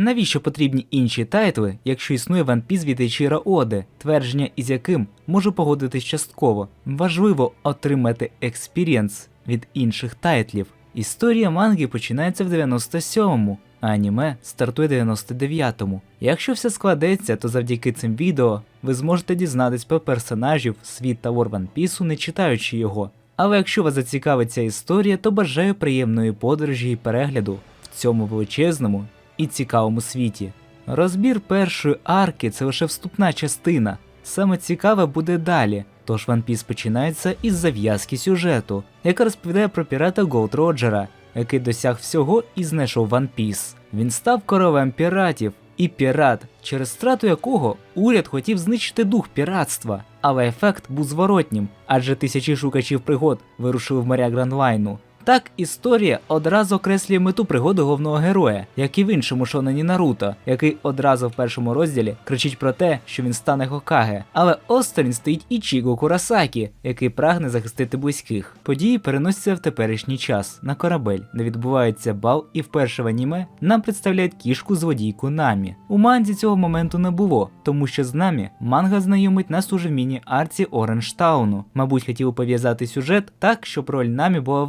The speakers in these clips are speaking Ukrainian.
Навіщо потрібні інші тайтли, якщо існує One Piece від Ічіра Оде, твердження із яким можу погодитись частково. Важливо отримати експірієнс від інших тайтлів. Історія манги починається в 97-му, а аніме стартує в 99-му. Якщо все складеться, то завдяки цим відео ви зможете дізнатись про персонажів світ та лор One Piece, не читаючи його. Але якщо вас зацікавить ця історія, то бажаю приємної подорожі і перегляду в цьому величезному і цікавому світі. Розбір першої арки це лише вступна частина. Саме цікаве буде далі. Тож One Piece починається із зав'язки сюжету, яка розповідає про пірата Голд Роджера, який досяг всього і знайшов One Piece. Він став королем піратів, і пірат, через страту якого уряд хотів знищити дух піратства. Але ефект був зворотнім, адже тисячі шукачів пригод вирушили в моря Гранлайну. Так, історія одразу окреслює мету пригоди головного героя, як і в іншому шонені Наруто, який одразу в першому розділі кричить про те, що він стане Хокаге. Але осторонь стоїть Ічіго Курасакі, який прагне захистити близьких. Події переносяться в теперішній час на корабель, де відбувається бал, і вперше в аніме нам представляють кішку злодійку Намі. У манзі цього моменту не було, тому що з Намі манга знайомить нас уже в міні-арці Оранжтауну. Мабуть, хотіли пов'язати сюжет так, щоб роль Намі була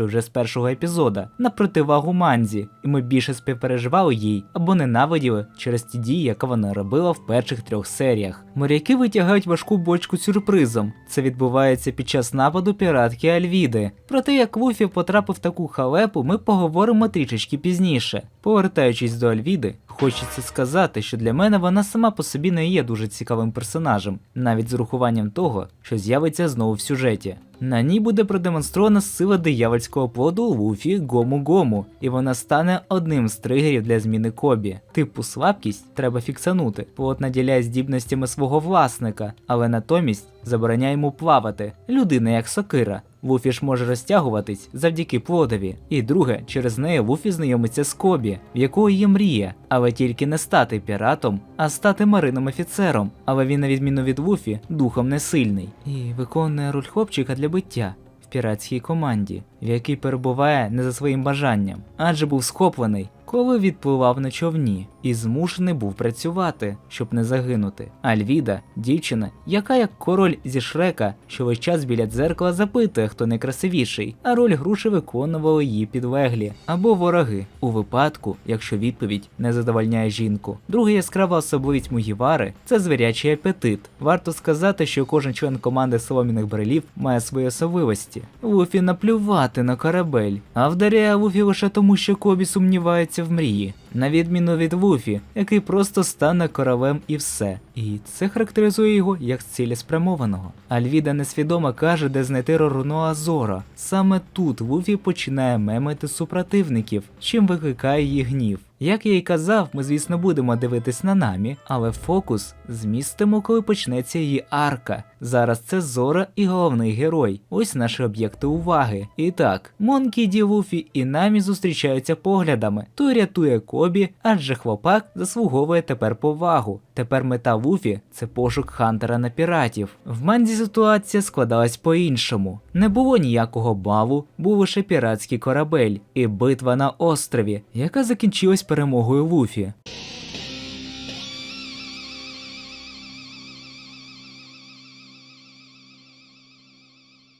вагомішою вже з першого епізода, на противагу манзі, і ми більше співпереживали їй або ненавиділи через ті дії, яка вона робила в перших трьох серіях. Моряки витягають важку бочку сюрпризом. Це відбувається під час нападу піратки Альвіди. Про те, як Луфі потрапив в таку халепу, ми поговоримо трішечки пізніше. Повертаючись до Альвіди, хочеться сказати, що для мене вона сама по собі не є дуже цікавим персонажем, навіть з урахуванням того, що з'явиться знову в сюжеті. На ній буде продемонстрована сила диявольського плоду Луфі Гому Гому, і вона стане одним з тригерів для зміни Кобі. Типу слабкість треба фіксанути. Плод наділяє здібностями свого власника, але натомість забороняє йому плавати. Людина як сокира. Луфі ж може розтягуватись завдяки плодові. І друге, через неї Луфі знайомиться з Кобі, в якого є мрія, але тільки не стати піратом, а стати мариним офіцером. Але він, на відміну від Луфі, духом не сильний і виконує роль хлопчика для биття в піратській команді, в якій перебуває не за своїм бажанням, адже був схоплений, коли відпливав на човні, і змушений був працювати, щоб не загинути. Альвіда, дівчина, яка як король зі Шрека, що весь час біля дзеркала запитує, хто найкрасивіший, а роль груші виконували її підлеглі або вороги, у випадку, якщо відповідь не задовольняє жінку. Друга яскрава особливість Мугівари це звірячий апетит. Варто сказати, що кожен член команди соломіних брелів має свої особливості. Луфі наплювати на корабель, а вдаряє Луфі лише тому, що Кобі сумнівається в мрії. На відміну від Луфі, який просто стане королем і все. І це характеризує його як цілеспрямованого. Альвіда несвідомо каже, де знайти Роруно Азора. Саме тут Луфі починає мемити супротивників, чим викликає її гнів. Як я й казав, ми, звісно, будемо дивитись на намі, але фокус змістимо, коли почнеться її арка. Зараз це Зора і головний герой. Ось наші об'єкти уваги. І так, Монкі, Ді Луфі і намі зустрічаються поглядами. Той рятує Кобі, адже хлопак заслуговує тепер повагу. Тепер мета Луфі це пошук Хантера на піратів. В Манді ситуація складалась по-іншому. Не було ніякого балу, був лише піратський корабель і битва на острові, яка закінчилась перемогою Луфі.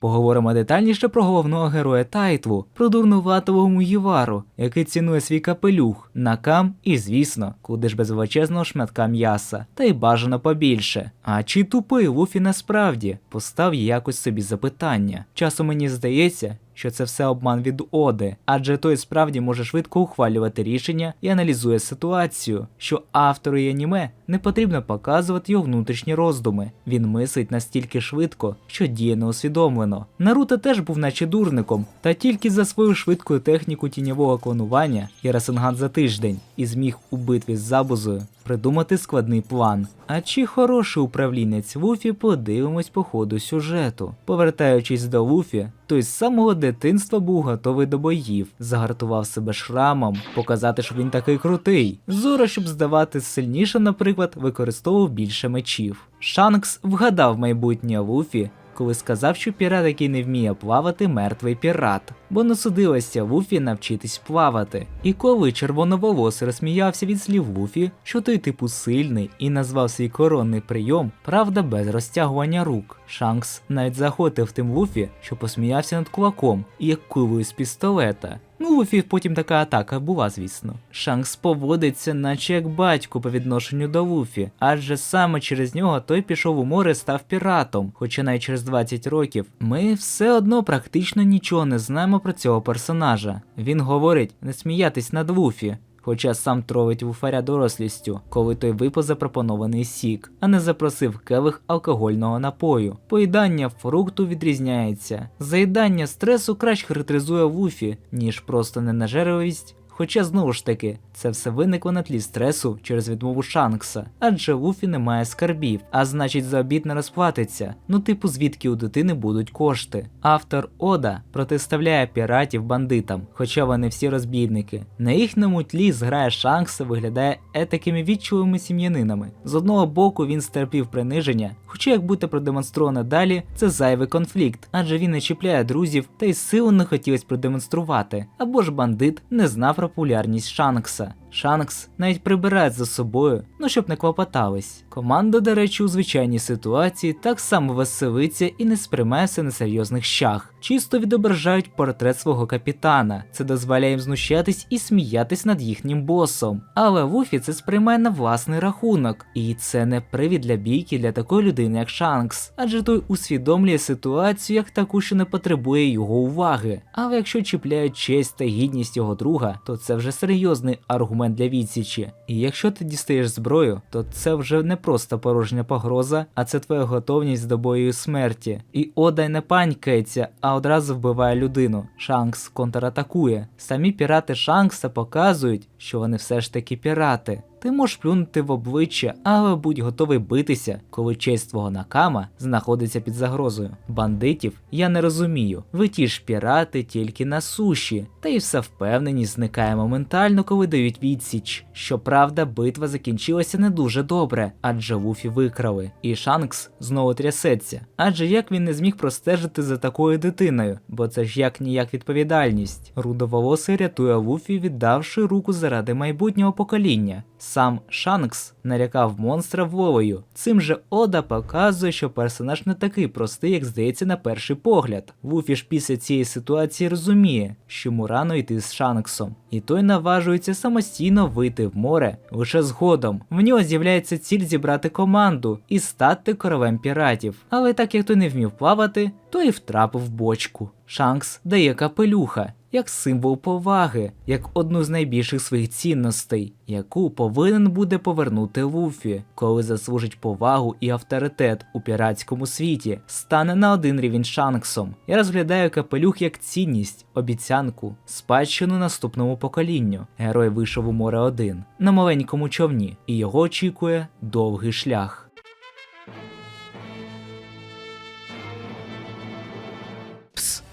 Поговоримо детальніше про головного героя Тайтву, про дурнуватого Муївару, який цінує свій капелюх, накам і, звісно, куди ж без величезного шматка м'яса, та й бажано побільше. А чи тупий Луфі насправді постав якось собі запитання? Часом мені здається, що це все обман від Оди, адже той справді може швидко ухвалювати рішення і аналізує ситуацію, що автору і аніме не потрібно показувати його внутрішні роздуми. Він мислить настільки швидко, що діє неусвідомлено. Наруто теж був наче дурником, та тільки за свою швидку техніку тіньового клонування і Расенган за тиждень і зміг у битві з Забузою придумати складний план. А чи хороший управлінець Луфі подивимось по ходу сюжету. Повертаючись до Луфі, той з самого дитинства був готовий до боїв, загартував себе шрамом, показати, що він такий крутий. Зора, щоб здавати сильніше, наприклад, використовував більше мечів. Шанкс вгадав майбутнє Луфі. Коли сказав, що пірат, який не вміє плавати, мертвий пірат, бо не судилося Луфі навчитись плавати. І коли червоноволос розсміявся від слів Луфі, що той типу сильний і назвав свій коронний прийом, правда без розтягування рук. Шанкс навіть захотив тим Луфі, що посміявся над кулаком і як кулею з пістолета. Ну, Луфі потім така атака була, звісно. Шанкс поводиться, наче як батько по відношенню до Луфі, адже саме через нього той пішов у море став піратом. Хоча навіть через 20 років ми все одно практично нічого не знаємо про цього персонажа. Він говорить не сміятись над Луфі. Хоча сам тровить вуфаря дорослістю, коли той випив запропонований сік, а не запросив келих алкогольного напою. Поїдання фрукту відрізняється. Заїдання стресу краще характеризує вуфі, ніж просто ненажерливість. Хоча знову ж таки, це все виникло на тлі стресу через відмову Шанкса, адже Луфі не має скарбів, а значить за обід не розплатиться. Ну, типу, звідки у дитини будуть кошти. Автор Ода протиставляє піратів бандитам, хоча вони всі розбійники. На їхньому тлі зграя Шанкса виглядає етакими відчулими сім'янинами. З одного боку він стерпів приниження, хоча як буде продемонстровано далі, це зайвий конфлікт, адже він не чіпляє друзів та й силу не хотілось продемонструвати, або ж бандит не знав про популярність Шанкса. kita Шанкс навіть прибирає за собою, ну щоб не клопотались. Команда, до речі, у звичайній ситуації так само веселиться і не сприймає все на серйозних щах. Чисто відображають портрет свого капітана. Це дозволяє їм знущатись і сміятись над їхнім босом. Але Луфі це сприймає на власний рахунок. І це не привід для бійки для такої людини, як Шанкс, адже той усвідомлює ситуацію як таку, що не потребує його уваги. Але якщо чіпляють честь та гідність його друга, то це вже серйозний аргумент для відсічі. І якщо ти дістаєш зброю, то це вже не просто порожня погроза, а це твоя готовність до бою і смерті. І Одай не панькається, а одразу вбиває людину. Шанкс контратакує. Самі пірати Шанкса показують, що вони все ж таки пірати. Ти можеш плюнути в обличчя, але будь готовий битися, коли честь твого накама знаходиться під загрозою. Бандитів я не розумію. Ви ті ж пірати тільки на суші, та й вся впевненість зникає моментально, коли дають відсіч. Щоправда, битва закінчилася не дуже добре, адже Луфі викрали, і Шанкс знову трясеться. Адже як він не зміг простежити за такою дитиною, бо це ж як ніяк відповідальність. Рудоволосий рятує Луфі, віддавши руку заради майбутнього покоління. Сам Шанкс нарякав монстра Вовою. Цим же Ода показує, що персонаж не такий простий, як здається на перший погляд. Вуфі ж після цієї ситуації розуміє, що йому рано йти з Шанксом, і той наважується самостійно вийти в море лише згодом. В нього з'являється ціль зібрати команду і стати королем піратів. Але так як той не вмів плавати, то і втрапив в бочку. Шанкс дає капелюха. Як символ поваги, як одну з найбільших своїх цінностей, яку повинен буде повернути Луфі, коли заслужить повагу і авторитет у піратському світі, стане на один рівень Шанксом. Я розглядаю капелюх як цінність, обіцянку, спадщину наступному поколінню. Герой вийшов у море один на маленькому човні, і його очікує довгий шлях.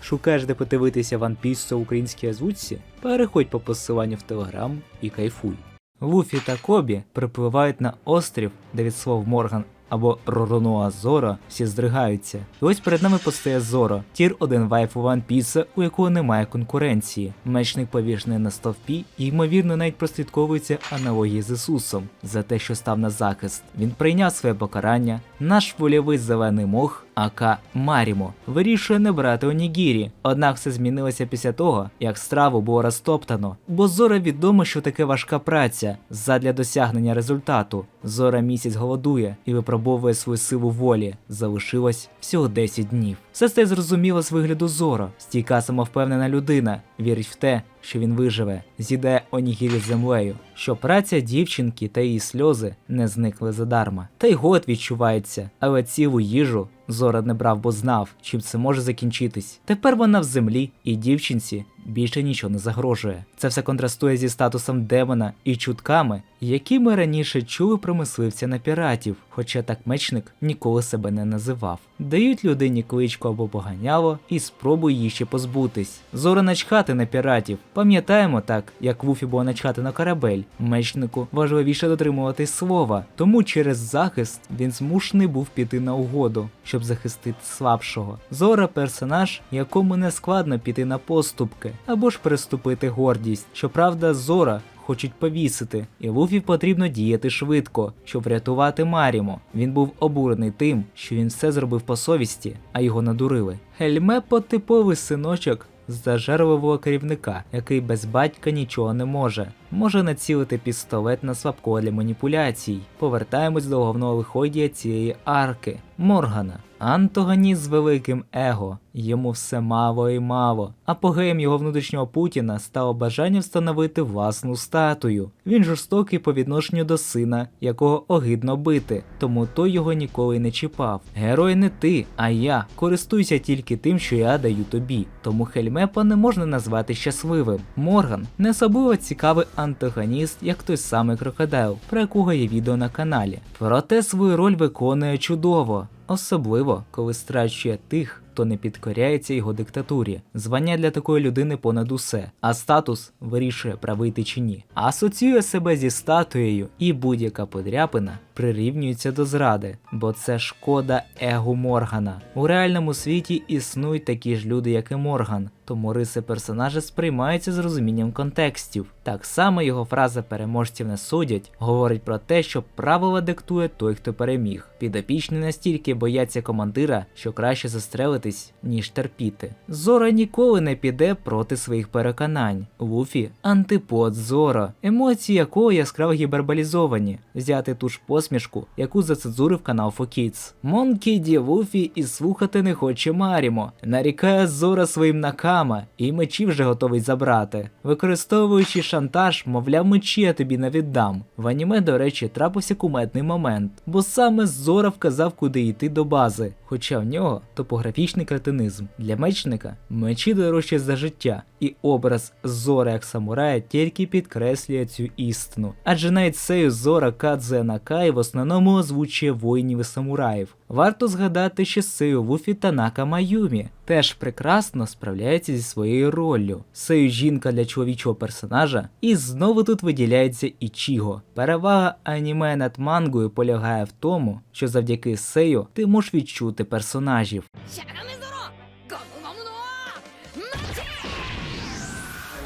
Шукаєш де подивитися One Piece у українській озвучці? Переходь по посиланню в Телеграм і кайфуй. Луфі та Кобі припливають на острів, де від слов Морган або Ророноа Зоро всі здригаються. І ось перед нами постає Зоро, тір 1 вайфу One Piece, у якого немає конкуренції. Мечник повішений на стовпі, і ймовірно навіть прослідковуються аналогії з Ісусом за те, що став на захист. Він прийняв своє покарання. Наш вольовий зелений мох, ака Марімо, вирішує не брати онігірі. Однак все змінилося після того, як страву було розтоптано. Бо Зора відомо, що таке важка праця задля досягнення результату. Зора місяць голодує і випробовує свою силу волі. Залишилось всього 10 днів. Все це зрозуміло з вигляду Зоро. Стійка самовпевнена людина вірить в те, що він виживе, з'їдає онігірі з землею, що праця дівчинки та її сльози не зникли задарма. Та й год відчувається, але цілу їжу Зора не брав, бо знав, чим це може закінчитись. Тепер вона в землі, і дівчинці більше нічого не загрожує. Це все контрастує зі статусом демона і чутками, які ми раніше чули про мисливця на піратів, хоча так мечник ніколи себе не називав. Дають людині кличку або поганяло і спробуй її ще позбутись. Зора начхати на піратів. Пам'ятаємо так, як Вуфі було начхати на корабель. Мечнику важливіше дотримуватись слова, тому через захист він змушений був піти на угоду, щоб захистити слабшого. Зора персонаж, якому не складно піти на поступки або ж переступити гордість. Щоправда, Зора хочуть повісити, і Луфі потрібно діяти швидко, щоб врятувати Марімо. Він був обурений тим, що він все зробив по совісті, а його надурили. Хельмепо типовий синочок зажерливого керівника, який без батька нічого не може. Може націлити пістолет на слабкого для маніпуляцій. Повертаємось до головного виходія цієї арки Моргана. Антогоніст з великим его, йому все мало і мало. Апогеєм його внутрішнього Путіна стало бажання встановити власну статую. Він жорстокий по відношенню до сина, якого огидно бити, тому той його ніколи не чіпав. Герой не ти, а я. Користуйся тільки тим, що я даю тобі. Тому Хельмепа не можна назвати щасливим. Морган не особливо цікавий антагоніст, як той самий крокодайл, про якого є відео на каналі. Проте свою роль виконує чудово. Особливо, коли страчує тих, хто не підкоряється його диктатурі. Звання для такої людини понад усе, а статус вирішує правити чи ні. Асоціює себе зі статуєю, і будь-яка подряпина прирівнюється до зради, бо це шкода его Моргана. У реальному світі існують такі ж люди, як і Морган, тому риси персонажа сприймаються з розумінням контекстів. Так само його фраза переможців не судять говорить про те, що правила диктує той, хто переміг. Підопічні настільки бояться командира, що краще застрелитись, ніж терпіти. Зора ніколи не піде проти своїх переконань. Луфі антипод Зора, емоції якого яскраво гіперболізовані. Взяти ту ж посмішку, яку зацензурив канал 4Kids. Монкі Ді Луфі і слухати не хоче Марімо. Нарікає Зора своїм накама, і мечі вже готовий забрати. Використовуючи шантаж, мовляв, мечі я тобі не віддам. В аніме, до речі, трапився куметний момент, бо саме Зора вказав, куди йти до бази, хоча в нього топографічний кретинизм. Для мечника мечі дорожчі за життя, і образ Зора як самурая тільки підкреслює цю істину. Адже навіть сею Зора Кадзе Накай в основному озвучує воїнів і самураїв. Варто згадати, що Сею Вуфі Танака Маюмі теж прекрасно справляється зі своєю роллю. Сею жінка для чоловічого персонажа, і знову тут виділяється Ічіго. Перевага аніме над мангою полягає в тому, що завдяки Сею ти можеш відчути персонажів.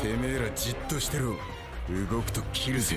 てめえらじっとしてろ動くと切るぜ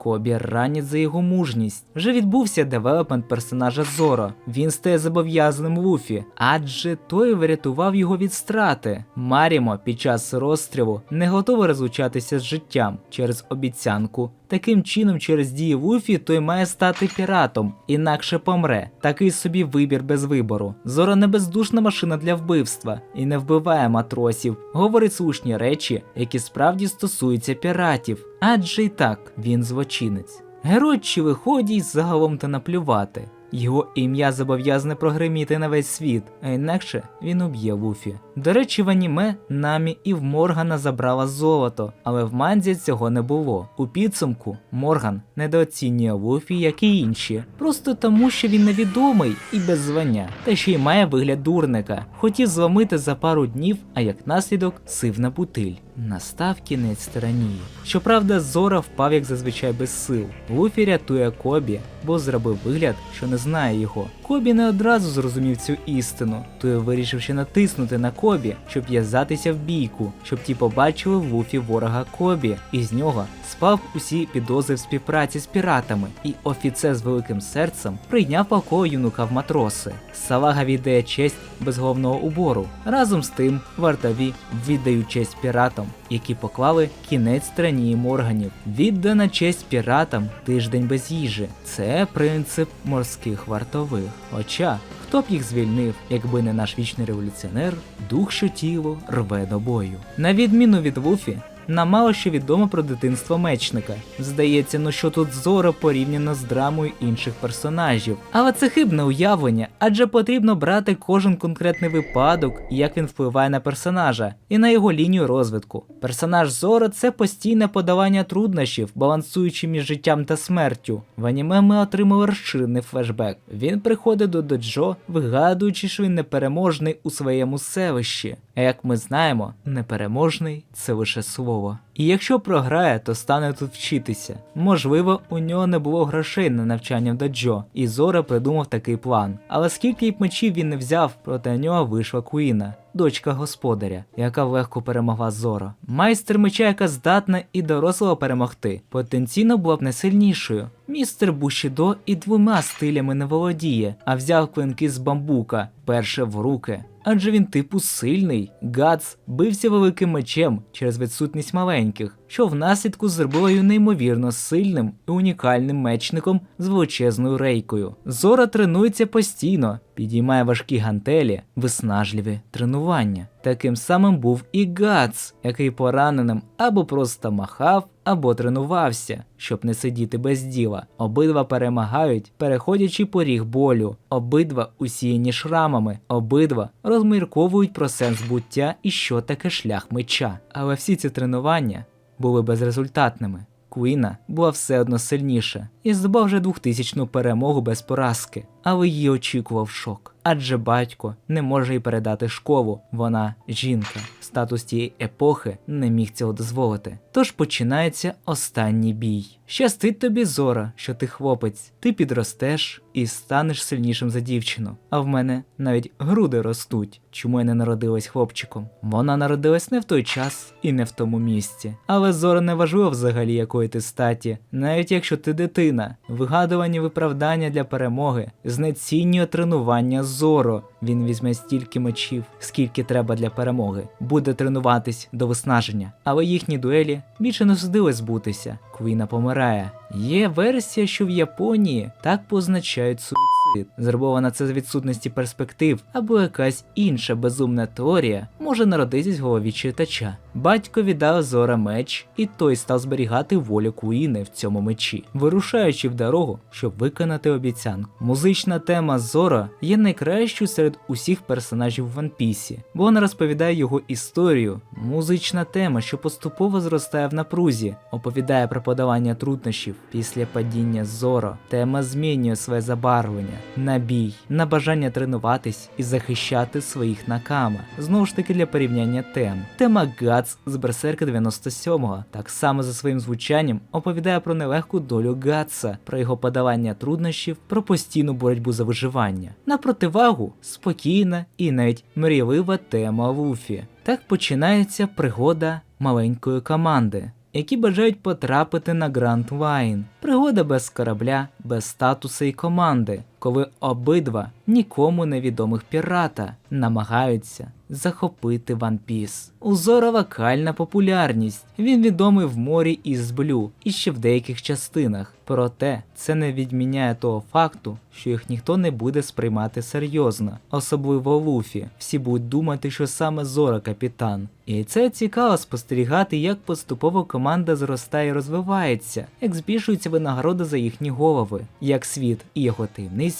Кобі ранять за його мужність. Вже відбувся девелопмент персонажа Зоро. Він стає зобов'язаним Луфі, адже той врятував його від страти. Марімо під час розстрілу не готовий розлучатися з життям через обіцянку. Таким чином, через дії Луфі той має стати піратом, інакше помре. Такий собі вибір без вибору. Зора не бездушна машина для вбивства і не вбиває матросів, говорить слушні речі, які справді стосуються піратів. Адже й так він злочинець. Герой чи виходій загалом та наплювати. Його ім'я зобов'язане прогриміти на весь світ, а інакше він уб'є Луфі. До речі, в аніме Намі і в Моргана забрала золото, але в манзі цього не було. У підсумку Морган недооцінює Луфі, як і інші, просто тому, що він невідомий і без звання, та ще й має вигляд дурника. Хотів зломити за пару днів, а як наслідок сив на бутиль. Настав кінець тиранії. Щоправда, Зора впав як зазвичай без сил. Луфі рятує Кобі, бо зробив вигляд, що не знає його. Кобі не одразу зрозумів цю істину, той вирішив ще натиснути на Кобі, щоб в'язатися в бійку, щоб ті побачили в Луфі ворога Кобі, і з нього спав усі підозри в співпраці з піратами, і офіцер з великим серцем прийняв полкового юнука в матроси. Салага віддає честь без головного убору. Разом з тим вартові віддають честь піратам, які поклали кінець тиранії Морганів. Віддана честь піратам тиждень без їжі. Це принцип морських вартових. Хоча хто б їх звільнив, якби не наш вічний революціонер, дух, що тіло рве до бою. На відміну від Луфі, Нам мало що відомо про дитинство мечника. Здається, ну що тут Зора порівняно з драмою інших персонажів. Але це хибне уявлення, адже потрібно брати кожен конкретний випадок як він впливає на персонажа і на його лінію розвитку. Персонаж Зора це постійне подавання труднощів, балансуючи між життям та смертю. В аніме ми отримали розширений флешбек. Він приходить до доджо, вигадуючи, що він непереможний у своєму селищі. А як ми знаємо, непереможний це лише слово. І якщо програє, то стане тут вчитися. Можливо, у нього не було грошей на навчання в доджо, і Зора придумав такий план. Але скільки б мечів він не взяв, проти нього вийшла Куїна, дочка господаря, яка легко перемогла Зоро. Майстер меча, яка здатна і дорослого перемогти, потенційно була б не сильнішою. Містер Бушідо і двома стилями не володіє, а взяв клинки з бамбука, перше в руки. Адже він типу сильний. Гац бився великим мечем через відсутність маленьких, що внаслідку зробило його неймовірно сильним і унікальним мечником з величезною рейкою. Зора тренується постійно, підіймає важкі гантелі, виснажливі тренування. Таким самим був і Гац, який пораненим або просто махав, або тренувався, щоб не сидіти без діла. Обидва перемагають, переходячи поріг болю. Обидва усіяні шрамами, обидва розмірковують про сенс буття і що таке шлях меча. Але всі ці тренування були безрезультатними. Куїна була все одно сильніша і здобув вже 2000-ну перемогу без поразки, але її очікував шок. Адже батько не може їй передати школу, вона жінка. Статус тієї епохи не міг цього дозволити. Тож починається останній бій. Щастить тобі Зора, що ти хлопець, ти підростеш і станеш сильнішим за дівчину. А в мене навіть груди ростуть. Чому я не народилась хлопчиком? Вона народилась не в той час і не в тому місці. Але Зора не важливо взагалі якої ти статі, навіть якщо ти дитина, вигадувані виправдання для перемоги, знецінює тренування Зоро. Він візьме стільки мечів, скільки треба для перемоги, буде тренуватись до виснаження. Але їхні дуелі більше не судили збутися. Квіна помирає. Є версія, що в Японії так позначають суїцид. Зробована це з відсутності перспектив, або якась інша безумна теорія може народитись в голові читача. Батько віддав Зора меч, і той став зберігати волю Куїни в цьому мечі, вирушаючи в дорогу, щоб виконати обіцянку. Музична тема Зора є найкращою серед усіх персонажів в Ванпісі, бо вона розповідає його історію. Музична тема, що поступово зростає в напрузі, оповідає про подавання труднощів після падіння Зоро. Тема змінює своє забарвлення на бій, на бажання тренуватись і захищати своїх накама. Знову ж таки для порівняння тем. Тема Гац з Берсерка 97-го, так само за своїм звучанням, оповідає про нелегку долю Гатса, про його подавання труднощів, про постійну боротьбу за виживання. На противагу спокійна і навіть мрійлива тема Луфі. Так починається пригода маленької команди. Які бажають потрапити на Гранд Лайн. Пригода без корабля, без статусу і команди, коли обидва нікому невідомих пірата намагаються захопити Ван Піс. У Зора вокальна популярність. Він відомий в морі із Блю і ще в деяких частинах. Проте це не відміняє того факту, що їх ніхто не буде сприймати серйозно, особливо Луфі. Всі будуть думати, що саме Зора капітан. І це цікаво спостерігати, як поступово команда зростає і розвивається, як збільшується винагорода за їхні голови, як світ і його таємниці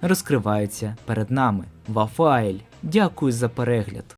розкриваються перед нами. Вафайль, дякую за перегляд.